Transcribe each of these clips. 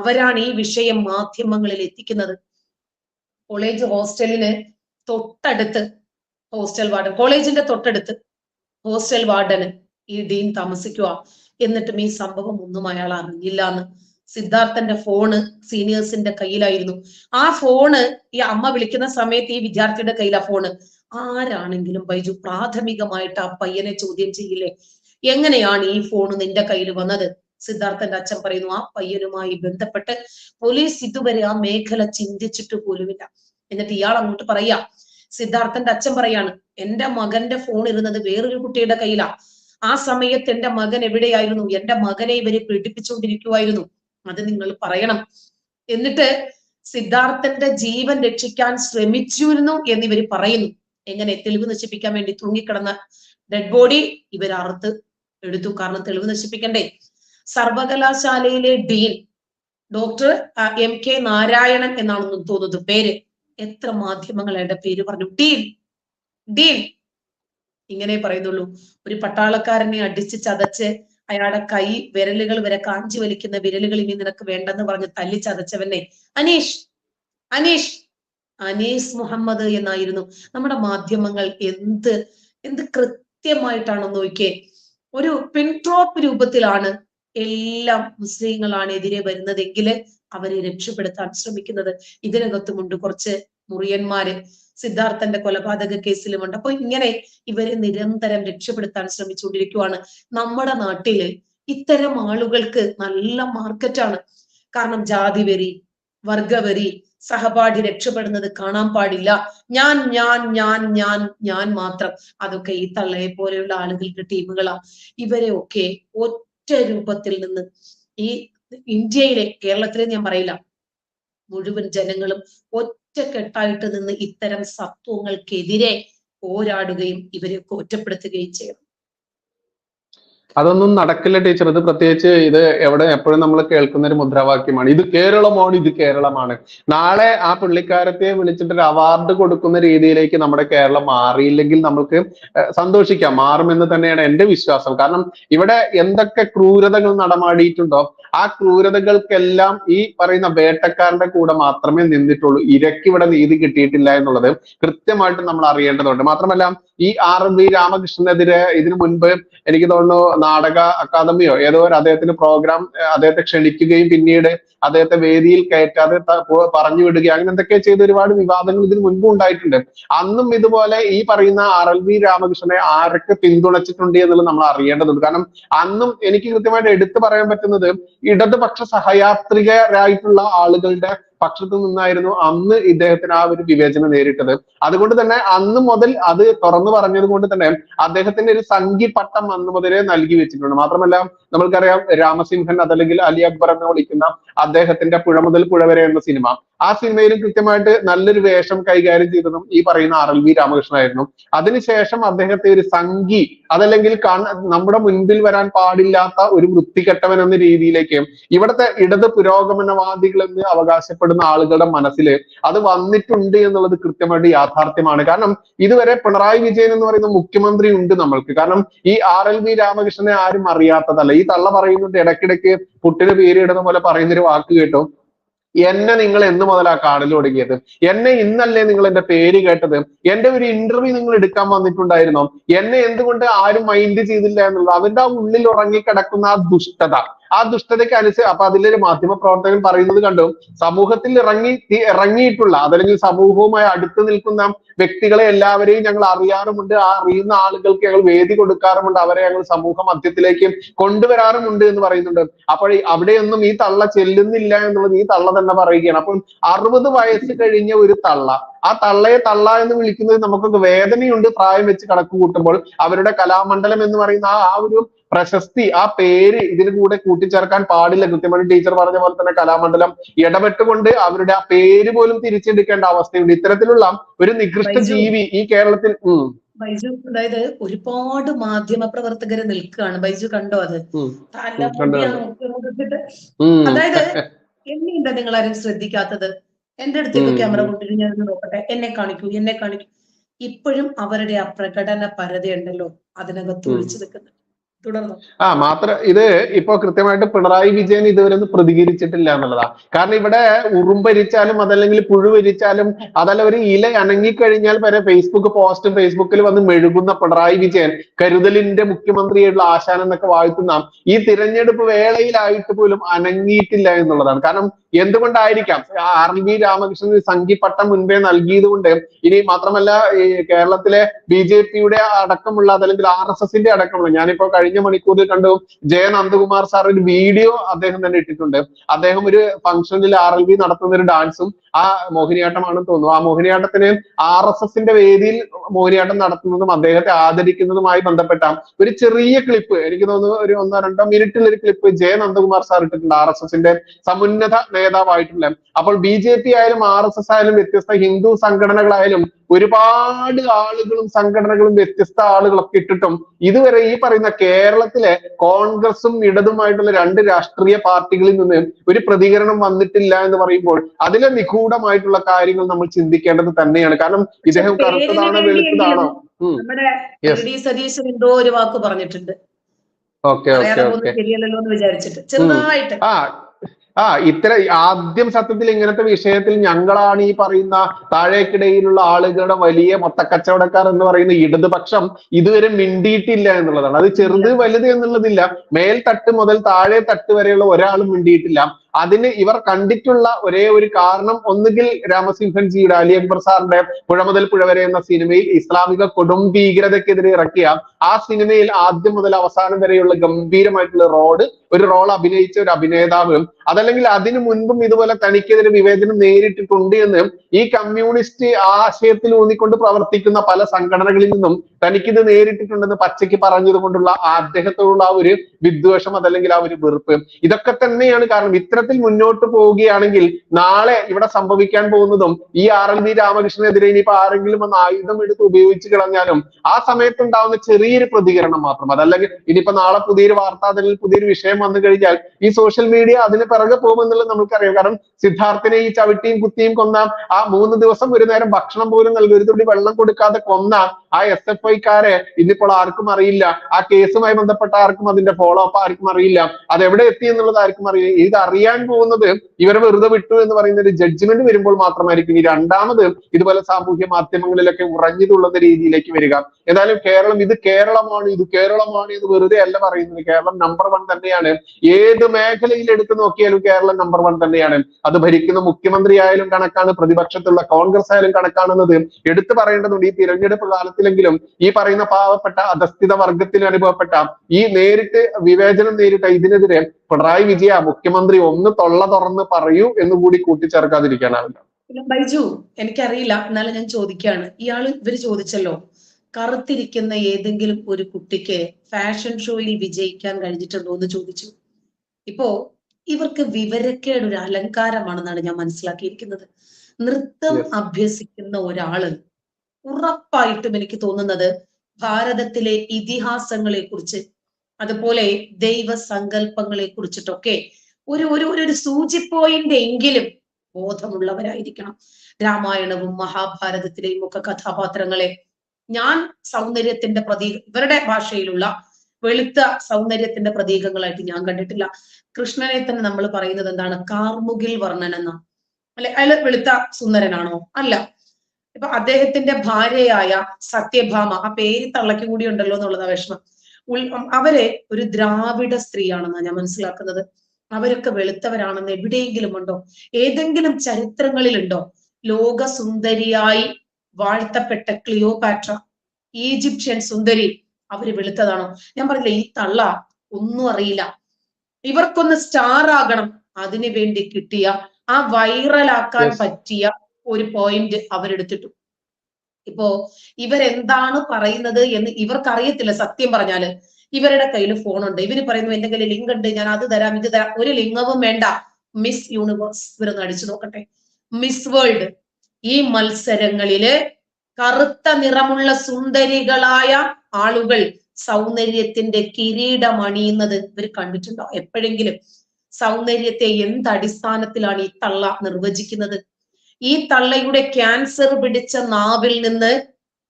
അവരാണ് ഈ വിഷയം മാധ്യമങ്ങളിൽ എത്തിക്കുന്നത്. കോളേജ് ഹോസ്റ്റലിന് തൊട്ടടുത്ത് ഹോസ്റ്റൽ വാർഡൻ കോളേജിന്റെ തൊട്ടടുത്ത് ഹോസ്റ്റൽ വാർഡന് ഈ ഡീൻ താമസിക്കുക. എന്നിട്ടും ഈ സംഭവം ഒന്നും അയാൾ അറിഞ്ഞില്ല എന്ന്. സിദ്ധാർത്ഥന്റെ ഫോണ് സീനിയേഴ്സിന്റെ കയ്യിലായിരുന്നു. ആ ഫോണ് ഈ അമ്മ വിളിക്കുന്ന സമയത്ത് ഈ വിദ്യാർത്ഥിയുടെ കയ്യിലാ ഫോണ്. ആരാണെങ്കിലും ബൈജു പ്രാഥമികമായിട്ട് ആ പയ്യനെ ചോദ്യം ചെയ്യില്ലേ? എങ്ങനെയാണ് ഈ ഫോൺ നിന്റെ കയ്യിൽ വന്നത്? സിദ്ധാർത്ഥന്റെ അച്ഛൻ പറയുന്നു ആ പയ്യനുമായി ബന്ധപ്പെട്ട് പോലീസ് ഇതുവരെ ആ മേഖല ചിന്തിച്ചിട്ട് പോലുമില്ല. എന്നിട്ട് ഇയാൾ അങ്ങോട്ട് പറയാ സിദ്ധാർത്ഥന്റെ അച്ഛൻ പറയാണ് എന്റെ മകന്റെ ഫോൺ ഇരുന്നത് വേറൊരു കുട്ടിയുടെ കയ്യിലാ. ആ സമയത്ത് എന്റെ മകൻ എവിടെയായിരുന്നു? എന്റെ മകനെ ഇവർ പീഡിപ്പിച്ചുകൊണ്ടിരിക്കുവായിരുന്നു. അത് നിങ്ങൾ പറയണം. എന്നിട്ട് സിദ്ധാർത്ഥന്റെ ജീവൻ രക്ഷിക്കാൻ ശ്രമിച്ചിരുന്നു എന്ന് ഇവർ പറയുന്നു. എങ്ങനെ? തെളിവ് നശിപ്പിക്കാൻ വേണ്ടി തൂങ്ങിക്കിടന്ന ഡെഡ് ബോഡി ഇവർ അറുത്ത് എടുത്തു. കാരണം തെളിവ് നശിപ്പിക്കണ്ടേ? സർവകലാശാലയിലെ dean doctor M K Narayanan എന്നാണെന്ന് തോന്നുന്നത് പേര്. എത്ര മാധ്യമങ്ങൾ എന്റെ പേര് പറഞ്ഞു. Dean dean. ഇങ്ങനെ പറയുന്നുള്ളൂ. ഒരു പട്ടാളക്കാരനെ അടിച്ച് ചതച്ച് അയാളുടെ കൈ വിരലുകൾ വരെ കാഞ്ചി വലിക്കുന്ന വിരലുകൾ ഇനി നിനക്ക് വേണ്ടെന്ന് പറഞ്ഞ് തല്ലി ചതച്ചവനെ. അനീഷ് അനീഷ് അനീസ് മുഹമ്മദ് എന്നായിരുന്നു. നമ്മുടെ മാധ്യമങ്ങൾ എന്ത് എന്ത് കൃത്യമായിട്ടാണോ നോക്കിയേ. ഒരു പിൻട്രോപ്പ് രൂപത്തിലാണ് എല്ലാം മുസ്ലിങ്ങളാണ് എതിരെ വരുന്നതെങ്കിൽ അവരെ രക്ഷപ്പെടുത്താൻ ശ്രമിക്കുന്നത്. ഇതിനകത്തുമുണ്ട് കുറച്ച് മുറിയന്മാര്. സിദ്ധാർത്ഥന്റെ കൊലപാതക കേസിലുമുണ്ട്. അപ്പൊ ഇങ്ങനെ ഇവരെ നിരന്തരം രക്ഷപ്പെടുത്താൻ ശ്രമിച്ചുകൊണ്ടിരിക്കുവാണ് നമ്മുടെ നാട്ടിൽ ഇത്തരം ആളുകൾക്ക് നല്ല മാർക്കറ്റാണ്. കാരണം ജാതി വരി വർഗവെറി സഹപാഠി രക്ഷപ്പെടുന്നത് കാണാൻ പാടില്ല. ഞാൻ ഞാൻ ഞാൻ ഞാൻ ഞാൻ മാത്രം. അതൊക്കെ ഈ തള്ളയെ പോലെയുള്ള ആളുകളുടെ ടീമുകളാ. ഇവരെ ഒക്കെ ഒറ്റ രൂപത്തിൽ നിന്ന് ഈ ഇന്ത്യയിലെ കേരളത്തിലെ ഞാൻ പറയില്ല. മുഴുവൻ ജനങ്ങളും ഒറ്റക്കെട്ടായിട്ട് നിന്ന് ഇത്തരം സത്വങ്ങൾക്കെതിരെ പോരാടുകയും ഇവരെയൊക്കെ ഒറ്റപ്പെടുത്തുകയും ചെയ്യണം. അതൊന്നും നടക്കില്ല ടീച്ചർ. ഇത് പ്രത്യേകിച്ച് ഇത് എവിടെ എപ്പോഴും നമ്മൾ കേൾക്കുന്ന ഒരു മുദ്രാവാക്യമാണ്. ഇത് കേരളമാണ് ഇത് കേരളമാണ്. നാളെ ആ പുള്ളിക്കാരത്തെ വിളിച്ചിട്ട് ഒരു അവാർഡ് കൊടുക്കുന്ന രീതിയിലേക്ക് നമ്മുടെ കേരളം മാറിയില്ലെങ്കിൽ നമ്മൾക്ക് സന്തോഷിക്കാം. മാറുമെന്ന് തന്നെയാണ് എന്റെ വിശ്വാസം. കാരണം ഇവിടെ എന്തൊക്കെ ക്രൂരതകൾ നടമാടിയിട്ടുണ്ടോ ആ ക്രൂരതകൾക്കെല്ലാം ഈ പറയുന്ന വേട്ടക്കാരന്റെ കൂടെ മാത്രമേ നിന്നിട്ടുള്ളൂ. ഇരയ്ക്ക് ഇവിടെ നീതി കിട്ടിയിട്ടില്ല എന്നുള്ളത് കൃത്യമായിട്ട് നമ്മൾ അറിയേണ്ടതുണ്ട്. മാത്രമല്ല ഈ ആർ എം വി രാമകൃഷ്ണനെതിരെ ഇതിനു മുൻപ് എനിക്ക് തോന്നുന്നു നാടക അക്കാദമിയോ ഏതോ ഒരു അദ്ദേഹത്തിന് പ്രോഗ്രാം അദ്ദേഹത്തെ ക്ഷണിക്കുകയും പിന്നീട് അദ്ദേഹത്തെ വേദിയിൽ കയറ്റാതെ പറഞ്ഞു വിടുകയും അങ്ങനെ എന്തൊക്കെ ചെയ്ത ഒരുപാട് വിവാദങ്ങൾ ഇതിന് മുൻപ് ഉണ്ടായിട്ടുണ്ട്. അന്നും ഇതുപോലെ ഈ പറയുന്ന ആർ എൽ വി രാമകൃഷ്ണനെ ആരൊക്കെ പിന്തുണച്ചിട്ടുണ്ട് എന്നുള്ളത് നമ്മൾ അറിയേണ്ടതുണ്ട്. കാരണം അന്നും എനിക്ക് കൃത്യമായിട്ട് എടുത്തു പറയാൻ പറ്റുന്നത് ഇടതുപക്ഷ സഹയാത്രികരായിട്ടുള്ള ആളുകളുടെ പക്ഷത്തു നിന്നായിരുന്നു അന്ന് ഇദ്ദേഹത്തിന് ആ ഒരു വിവേചനം നേരിട്ടത്. അതുകൊണ്ട് തന്നെ അന്ന് മുതൽ അത് തുറന്നു പറഞ്ഞത് കൊണ്ട് തന്നെ അദ്ദേഹത്തിന്റെ ഒരു സംഘി പട്ടം അന്ന് മുതലേ നൽകി വെച്ചിട്ടുണ്ട്. മാത്രമല്ല നമ്മൾക്കറിയാം രാമസിംഹൻ അതല്ലെങ്കിൽ അലി അക്ബർ എന്ന് വിളിക്കുന്ന അദ്ദേഹത്തിന്റെ പുഴ മുതൽ പുഴ വരെ എന്ന സിനിമ. ആ സിനിമയിലും കൃത്യമായിട്ട് നല്ലൊരു വേഷം കൈകാര്യം ചെയ്തതും ഈ പറയുന്ന ആർ എൽ വി രാമകൃഷ്ണനായിരുന്നു അതിനുശേഷം അദ്ദേഹത്തെ ഒരു സംഘി അതല്ലെങ്കിൽ നമ്മുടെ മുൻപിൽ വരാൻ പാടില്ലാത്ത ഒരു വൃത്തികെട്ടവൻ എന്ന രീതിയിലേക്ക് ഇവിടുത്തെ ഇടത് പുരോഗമനവാദികൾ എന്ന് അവകാശപ്പെടുന്ന ആളുകളുടെ മനസ്സിൽ അത് വന്നിട്ടുണ്ട് എന്നുള്ളത് കൃത്യമായിട്ട് യാഥാർത്ഥ്യമാണ്. കാരണം ഇതുവരെ പിണറായി വിജയൻ എന്ന് പറയുന്ന മുഖ്യമന്ത്രി ഉണ്ട് നമ്മൾക്ക്. കാരണം ഈ ആർ എൽ വി രാമകൃഷ്ണനെ ആരും അറിയാത്തതല്ല. ഈ തള്ള പറയുന്നുണ്ട് ഇടയ്ക്കിടയ്ക്ക് പുട്ടിന് പേരിടുന്ന പോലെ പറയുന്നൊരു വാക്ക് കേട്ടോ. എന്നെ നിങ്ങൾ എന്ന് മുതലാ കാണൽ തുടങ്ങിയത്. എന്നെ ഇന്നല്ലേ നിങ്ങൾ എന്റെ പേര് കേട്ടത്? എന്റെ ഒരു ഇന്റർവ്യൂ നിങ്ങൾ എടുക്കാൻ വന്നിട്ടുണ്ടായിരുന്നോ? എന്നെ എന്തുകൊണ്ട് ആരും മൈൻഡ് ചെയ്തില്ല എന്നുള്ളത്? അവന്റെ ആ ഉള്ളിൽ ഉറങ്ങിക്കിടക്കുന്ന ആ ദുഷ്ടത. ആ ദുഷ്ടതയ്ക്ക് അനുസ അപ്പൊ അതിലൊരു മാധ്യമ പ്രവർത്തകൻ പറയുന്നത് കണ്ടു. സമൂഹത്തിൽ ഇറങ്ങി ഇറങ്ങിയിട്ടുള്ള അതല്ലെങ്കിൽ സമൂഹവുമായി അടുത്ത് നിൽക്കുന്ന വ്യക്തികളെ എല്ലാവരെയും ഞങ്ങൾ അറിയാറുമുണ്ട്. ആ അറിയുന്ന ആളുകൾക്ക് ഞങ്ങൾ വേദി കൊടുക്കാറുമുണ്ട്. അവരെ ഞങ്ങൾ സമൂഹ മധ്യത്തിലേക്ക് കൊണ്ടുവരാറുമുണ്ട് എന്ന് പറയുന്നുണ്ട്. അപ്പോൾ അവിടെയൊന്നും ഈ തള്ള ചെല്ലുന്നില്ല എന്നുള്ളത് ഈ തള്ള തന്നെ പറയുകയാണ്. അപ്പം അറുപത് വയസ്സ് കഴിഞ്ഞ ഒരു തള്ള ആ തള്ളയെ തള്ള എന്ന് വിളിക്കുന്നത് നമുക്കൊക്കെ വേദനയുണ്ട് പ്രായം വെച്ച് കണക്ക് കൂട്ടുമ്പോൾ. അവരുടെ കലാമണ്ഡലം എന്ന് പറയുന്ന ആ ആ ഒരു പ്രശസ്തി ആ പേര് ഇതിന് കൂടെ കൂട്ടിച്ചേർക്കാൻ പാടില്ല. കൃത്യമായി ടീച്ചർ പറഞ്ഞ പോലെ തന്നെ കലാമണ്ഡലം ഇടപെട്ടുകൊണ്ട് അവരുടെ ആ പേര് പോലും തിരിച്ചെടുക്കേണ്ട അവസ്ഥയുണ്ട്. ഇത്തരത്തിലുള്ള ഒരു നികൃഷ്ട ജീവി ഈ കേരളത്തിൽ ഉം. ബൈജു അതായത് ഒരുപാട് മാധ്യമ പ്രവർത്തകര് നിൽക്കുകയാണ്. ബൈജു കണ്ടോ അത്? അതായത് എന്നെ എന്താ നിങ്ങൾ ആരും ശ്രദ്ധിക്കാത്തത്. എന്റെ അടുത്തേക്ക് ക്യാമറ കൊണ്ടിരുന്ന് ഞാൻ നോക്കട്ടെ. എന്നെ കാണിക്കൂ എന്നെ കാണിക്കൂ. ഇപ്പോഴും അവരുടെ ആ പ്രകടന പരതയുണ്ടല്ലോ. അതിനകത്ത്. ഒളിച്ചു നിൽക്കുന്നത് ആ മാത്ര ഇത് ഇപ്പൊ കൃത്യമായിട്ട് പിണറായി വിജയൻ ഇതുവരെ ഒന്നും പ്രതികരിച്ചിട്ടില്ല എന്നുള്ളതാ. കാരണം ഇവിടെ ഉറുമ്പരിച്ചാലും അതല്ലെങ്കിൽ പുഴുവരിച്ചാലും അതല്ല ഒരു ഇല അനങ്ങിക്കഴിഞ്ഞാൽ വരെ ഫേസ്ബുക്ക് പോസ്റ്റ് ഫേസ്ബുക്കിൽ വന്ന് മെഴുകുന്ന പിണറായി വിജയൻ കരുതലിന്റെ മുഖ്യമന്ത്രിയായിട്ടുള്ള ആശാൻ എന്നൊക്കെ വാഴ്ത്തുന്ന ഈ തിരഞ്ഞെടുപ്പ് വേളയിലായിട്ട് പോലും അനങ്ങിയിട്ടില്ല എന്നുള്ളതാണ്. കാരണം എന്തുകൊണ്ടായിരിക്കാം? ആർ വി രാമകൃഷ്ണൻ സംഘിപ്പട്ടം മുൻപേ നൽകിയത് കൊണ്ട് ഇനി മാത്രമല്ല ഈ കേരളത്തിലെ ബി ജെ പിയുടെ അടക്കമുള്ള അതല്ലെങ്കിൽ ആർ എസ് എസിന്റെ അടക്കമുള്ള ഞാനിപ്പോ കഴിഞ്ഞ മണിക്കൂറിൽ കണ്ടു ജയ നന്ദകുമാർ സാർ ഒരു വീഡിയോ അദ്ദേഹം തന്നെ ഇട്ടിട്ടുണ്ട്. അദ്ദേഹം ഒരു ഫംഗ്ഷനിൽ ആർ എൽ ബി നടത്തുന്ന ഒരു ഡാൻസും ആ മോഹിനിയാട്ടമാണെന്ന് തോന്നുന്നു. ആ മോഹിനിയാട്ടത്തിന് ആർ എസ് എസിന്റെ വേദിയിൽ മോഹിനിയാട്ടം നടത്തുന്നതും അദ്ദേഹത്തെ ആദരിക്കുന്നതുമായി ബന്ധപ്പെട്ട ഒരു ചെറിയ ക്ലിപ്പ് എനിക്ക് തോന്നുന്നു ഒരു ഒന്നോ രണ്ടോ മിനിറ്റിൽ ഒരു ക്ലിപ്പ് ജയ നന്ദകുമാർ സാർ ഇട്ടിട്ടുണ്ട് ആർ എസ് എസിന്റെ സമുന്നത നേതാവായിട്ടുള്ള. അപ്പോൾ ബി ജെ പി ആയാലും ആർ എസ് എസ് ആയാലും വ്യത്യസ്ത ഹിന്ദു സംഘടനകളായാലും ഒരുപാട് ആളുകളും സംഘടനകളും വ്യത്യസ്ത ആളുകളൊക്കെ ഇട്ടിട്ടും ഇതുവരെ ഈ പറയുന്ന കേരളത്തിലെ കോൺഗ്രസും ഇടതുമായിട്ടുള്ള രണ്ട് രാഷ്ട്രീയ പാർട്ടികളിൽ നിന്ന് ഒരു പ്രതികരണം വന്നിട്ടില്ല എന്ന് പറയുമ്പോൾ അതിലെ നിഗൂഢമായിട്ടുള്ള കാര്യങ്ങൾ നമ്മൾ ചിന്തിക്കേണ്ടത് തന്നെയാണ്. കാരണം ഇദ്ദേഹം കറുത്തതാണോ വെളുത്തതാണോ? സതീശൻ എന്തോ ഒരു വാക്ക് പറഞ്ഞിട്ടുണ്ട്. Okay okay okay. ശരിയല്ലല്ലോ എന്ന് വിചാരിച്ചിട്ട്. ചെറുതായിട്ട്. ആ ഇത്ര ആദ്യം സത്യത്തിൽ ഇങ്ങനത്തെ വിഷയത്തിൽ ഞങ്ങളാണ് ഈ പറയുന്ന താഴേക്കിടയിലുള്ള ആളുകളുടെ വലിയ മൊത്തക്കച്ചവടക്കാർ എന്ന് പറയുന്ന ഇടതുപക്ഷം ഇതുവരെ മിണ്ടിയിട്ടില്ല എന്നുള്ളതാണ്. അത് ചെറുത് വലുത് എന്നുള്ളതില്ല. മേൽത്തട്ട് മുതൽ താഴെ തട്ട് വരെയുള്ള ഒരാളും മിണ്ടിയിട്ടില്ല. അതിന് ഇവർ കണ്ടിട്ടുള്ള ഒരേ ഒരു കാരണം ഒന്നുകിൽ രാമസിംഹൻ ജിയുടെ അലി അക്ബർ സാറിന്റെ പുഴ മുതൽ പുഴ വരെ എന്ന സിനിമയിൽ ഇസ്ലാമിക കൊടും ഭീകരതയ്ക്കെതിരെ ഇറക്കിയ ആ സിനിമയിൽ ആദ്യം മുതൽ അവസാനം വരെയുള്ള ഗംഭീരമായിട്ടുള്ള റോഡ് ഒരു റോൾ അഭിനയിച്ച ഒരു അഭിനേതാവ്. അതല്ലെങ്കിൽ അതിനു മുൻപും ഇതുപോലെ തനിക്കെതിരെ വിവേചനം നേരിട്ടിട്ടുണ്ട് എന്ന് ഈ കമ്മ്യൂണിസ്റ്റ് ആശയത്തിൽ ഊന്നിക്കൊണ്ട് പ്രവർത്തിക്കുന്ന പല സംഘടനകളിൽ നിന്നും തനിക്കിത് നേരിട്ടിട്ടുണ്ടെന്ന് പച്ചയ്ക്ക് പറഞ്ഞത് കൊണ്ടുള്ള അദ്ദേഹത്തോടുള്ള ആ ഒരു വിദ്വേഷം അതല്ലെങ്കിൽ ആ ഒരു വെറുപ്പ്. ഇതൊക്കെ തന്നെയാണ് കാരണം ഇത്തരത്തിൽ മുന്നോട്ട് പോവുകയാണെങ്കിൽ നാളെ ഇവിടെ സംഭവിക്കാൻ പോകുന്നതും ഈ ആർ എൽ വി രാമകൃഷ്ണനെതിരെ ഇനിയിപ്പോ ആരെങ്കിലും വന്ന് ആയുധം എടുത്ത് ഉപയോഗിച്ച് കളഞ്ഞാലും ആ സമയത്ത് ഉണ്ടാവുന്ന ചെറിയൊരു പ്രതികരണം മാത്രം. അതല്ലെങ്കിൽ ഇനിയിപ്പോ നാളെ പുതിയൊരു വാർത്ത അല്ലെങ്കിൽ പുതിയൊരു വിഷയം വന്നു കഴിഞ്ഞാൽ ഈ സോഷ്യൽ മീഡിയ അതിന് പിറകെ പോകുമെന്നുള്ളത് നമുക്കറിയാം. കാരണം സിദ്ധാർത്ഥിനെ ഈ ചവിട്ടിയും കുത്തിയും കൊന്ന ആ മൂന്ന് ദിവസം ഒരു നേരം ഭക്ഷണം പോലും നൽകി ഒരു തുള്ളി വെള്ളം കൊടുക്കാതെ കൊന്ന ആ എസ് എഫ് ഐക്കാരെ ഇന്നിപ്പോൾ ആർക്കും അറിയില്ല. ആ കേസുമായി ബന്ധപ്പെട്ട ആർക്കും അതിന്റെ ഫോളോ അപ്പ് ആർക്കും അറിയില്ല. അത് എവിടെ എത്തി എന്നുള്ളത് ആർക്കും അറിയില്ല. ഇത് അറിയാൻ പോകുന്നത് ഇവരെ വെറുതെ വിട്ടു എന്ന് പറയുന്ന ഒരു ജഡ്ജ്മെന്റ് വരുമ്പോൾ മാത്രമായിരിക്കും. ഈ രണ്ടാമത് ഇതുപോലെ സാമൂഹ്യ മാധ്യമങ്ങളിലൊക്കെ ഉറഞ്ഞിട്ടുള്ള രീതിയിലേക്ക് വരിക. ഏതായാലും കേരളം ഇത് കേരളമാണ് ഇത് കേരളമാണ് എന്ന് വെറുതെ അല്ല പറയുന്നത്. കേരളം നമ്പർ വൺ തന്നെയാണ്. ഏത് മേഖലയിൽ എടുത്തു നോക്കിയാലും കേരളം നമ്പർ വൺ തന്നെയാണ്. അത് ഭരിക്കുന്ന മുഖ്യമന്ത്രി ആയാലും കണക്കാണ് പ്രതിപക്ഷത്തുള്ള കോൺഗ്രസ് ആയാലും കണക്കാണെന്നത്. എടുത്തു പറയേണ്ടതുണ്ട്. ഈ തിരഞ്ഞെടുപ്പ് കാലത്തിലെങ്കിലും ഈ പറയുന്ന പാവപ്പെട്ട അധസ്ഥിത വർഗത്തിന് അനുഭവപ്പെട്ട ഈ നേരിട്ട് വിവേചനം നേരിട്ട ഇതിനെതിരെ പിണറായി വിജയ മുഖ്യമന്ത്രി ഒന്ന് തൊള്ള തുറന്ന് പറയൂ എന്ന് കൂടി കൂട്ടിച്ചേർക്കാതിരിക്കാനാവില്ല ബൈജു എനിക്കറിയില്ല. എന്നാലും ഞാൻ ചോദിക്കുകയാണ്. ഇയാൾ ഇവർ ചോദിച്ചല്ലോ കറുത്തിരിക്കുന്ന ഏതെങ്കിലും ഒരു കുട്ടിക്ക് ഫാഷൻ ഷോയിൽ വിജയിക്കാൻ കഴിഞ്ഞിട്ടുണ്ടോ? എന്ന് ചോദിച്ചു. ഇപ്പോ ഇവർക്ക് വിവരക്കേട് ഒരു അലങ്കാരമാണെന്നാണ് ഞാൻ മനസ്സിലാക്കിയിരിക്കുന്നത്. നൃത്തം അഭ്യസിക്കുന്ന ഒരാൾ ഉറപ്പായിട്ടും എനിക്ക് തോന്നുന്നത് ഭാരതത്തിലെ ഇതിഹാസങ്ങളെ കുറിച്ച് അതുപോലെ ദൈവ സങ്കല്പങ്ങളെ കുറിച്ചിട്ടൊക്കെ ഒരു ഒരു ഒരു- ഒരു സൂചി പോയിന്റ് എങ്കിലും ബോധമുള്ളവരായിരിക്കണം. രാമായണവും മഹാഭാരതത്തിലെയും ഒക്കെ കഥാപാത്രങ്ങളെ ഞാൻ സൗന്ദര്യത്തിന്റെ പ്രതീക ഇവരുടെ ഭാഷയിലുള്ള വെളുത്ത സൗന്ദര്യത്തിന്റെ പ്രതീകങ്ങളായിട്ട് ഞാൻ കണ്ടിട്ടില്ല. കൃഷ്ണനെ തന്നെ നമ്മൾ പറയുന്നത് എന്താണ്? കാർമുകിൽ വർണൻ എന്ന. അല്ലെ? അയാൾ വെളുത്ത സുന്ദരനാണോ? അല്ല. ഇപ്പൊ അദ്ദേഹത്തിന്റെ ഭാര്യയായ സത്യഭാമ ആ പേര് തള്ളയ്ക്ക് കൂടി ഉണ്ടല്ലോ എന്നുള്ളതാ വിഷമം. അവരെ ഒരു ദ്രാവിഡ സ്ത്രീയാണെന്നാണ് ഞാൻ മനസ്സിലാക്കുന്നത്. അവരൊക്കെ വെളുത്തവരാണെന്ന് എവിടെയെങ്കിലും ഉണ്ടോ? ഏതെങ്കിലും ചരിത്രങ്ങളിലുണ്ടോ? ലോക സുന്ദരിയായി വാഴ്ത്തപ്പെട്ട ക്ലിയോപാട്ര ഈജിപ്ഷ്യൻ സുന്ദരി അവർ വെളുത്തതാണോ? ഞാൻ പറഞ്ഞില്ല ഈ തള്ള ഒന്നും അറിയില്ല. ഇവർക്കൊന്ന് സ്റ്റാർ ആകണം അതിനു വേണ്ടി കിട്ടിയ ആ വൈറലാക്കാൻ. പറ്റിയ ഒരു പോയിന്റ് അവരെടുത്തിട്ടു. ഇപ്പോ ഇവരെന്താണ് പറയുന്നത് എന്ന് ഇവർക്ക് അറിയത്തില്ല സത്യം പറഞ്ഞാൽ. ഇവരുടെ കയ്യിൽ ഉണ്ട് ഇവർ പറയുന്നു എന്തെങ്കിലും ലിങ്ക് ഉണ്ട് ഞാൻ അത് തരാം ഇത് തരാം. ഒരു ലിംഗവും വേണ്ട. മിസ് യൂണിവേഴ്സ് ഇവരൊന്ന് അടിച്ചു നോക്കട്ടെ. മിസ് വേൾഡ് ഈ മത്സരങ്ങളിൽ കറുത്ത നിറമുള്ള സുന്ദരികളായ ആളുകൾ സൗന്ദര്യത്തിന്റെ കിരീടം അണിയുന്നത് ഇവർ കണ്ടിട്ടുണ്ടോ? എപ്പോഴെങ്കിലും സൗന്ദര്യത്തെ എന്ത് അടിസ്ഥാനത്തിലാണ് ഈ തള്ള നിർവചിക്കുന്നത്? ഈ തള്ളയുടെ ക്യാൻസർ പിടിച്ച നാവിൽ നിന്ന്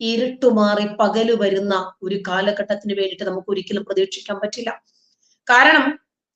ഇരുട്ടുമാറി പകൽ വരുന്ന ഒരു കാലഘട്ടത്തിന് വേണ്ടിയിട്ട് നമുക്ക് ഒരിക്കലും പ്രതീക്ഷിക്കാൻ പറ്റില്ല. കാരണം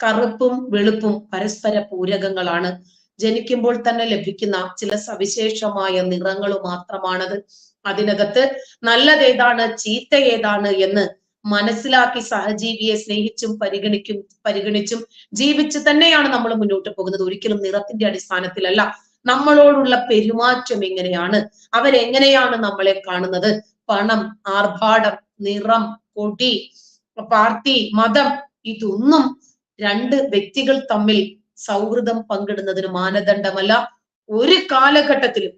കറുപ്പും വെളുപ്പും പരസ്പര പൂരകങ്ങളാണ്. ജനിക്കുമ്പോൾ തന്നെ ലഭിക്കുന്ന ചില സവിശേഷമായ നിറങ്ങൾ മാത്രമാണത്. അതിനകത്ത് നല്ലത് ഏതാണ് ചീത്ത ഏതാണ് എന്ന് മനസ്സിലാക്കി സഹജീവിയെ സ്നേഹിച്ചും പരിഗണിക്കും പരിഗണിച്ചും ജീവിച്ച് തന്നെയാണ് നമ്മൾ മുന്നോട്ട് പോകുന്നത്. ഒരിക്കലും നിറത്തിന്റെ അടിസ്ഥാനത്തിലല്ല. നമ്മളോടുള്ള പെരുമാറ്റം എങ്ങനെയാണ്? അവരെങ്ങനെയാണ് നമ്മളെ കാണുന്നത്? പണം ആർഭാടം നിറം കൊടി പാർട്ടി മതം ഇതൊന്നും രണ്ട് വ്യക്തികൾ തമ്മിൽ സൗഹൃദം പങ്കിടുന്നതിന് മാനദണ്ഡമല്ല. ഒരു കാലഘട്ടത്തിലും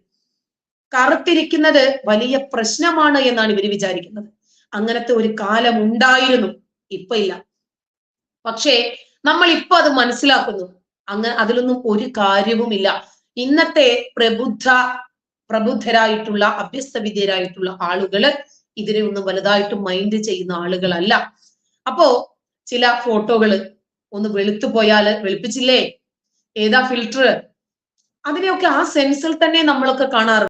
കറുത്തിരിക്കുന്നത് വലിയ പ്രശ്നമാണ് എന്നാണ് ഇവർ വിചാരിക്കുന്നത്. അങ്ങനത്തെ ഒരു കാലം ഉണ്ടായിരുന്നു ഇപ്പൊ ഇല്ല. പക്ഷേ നമ്മൾ ഇപ്പൊ അത് മനസ്സിലാക്കുന്നു. അങ്ങ അതിലൊന്നും ഒരു കാര്യവുമില്ല. ഇന്നത്തെ പ്രബുദ്ധ പ്രബുദ്ധരായിട്ടുള്ള അഭ്യസ്തവിദ്യരായിട്ടുള്ള ആളുകൾ ഇതിനെ ഒന്നും വലുതായിട്ട് മൈൻഡ് ചെയ്യുന്ന ആളുകളല്ല. അപ്പോ ചില ഫോട്ടോകൾ ഒന്ന് വെളുത്തു പോയാൽ വെളുപ്പിച്ചില്ലേ? ഏതാ ഫിൽറ്റർ അതിനെയൊക്കെ ആ സെൻസിൽ തന്നെ നമ്മളൊക്കെ കാണാറുണ്ട്.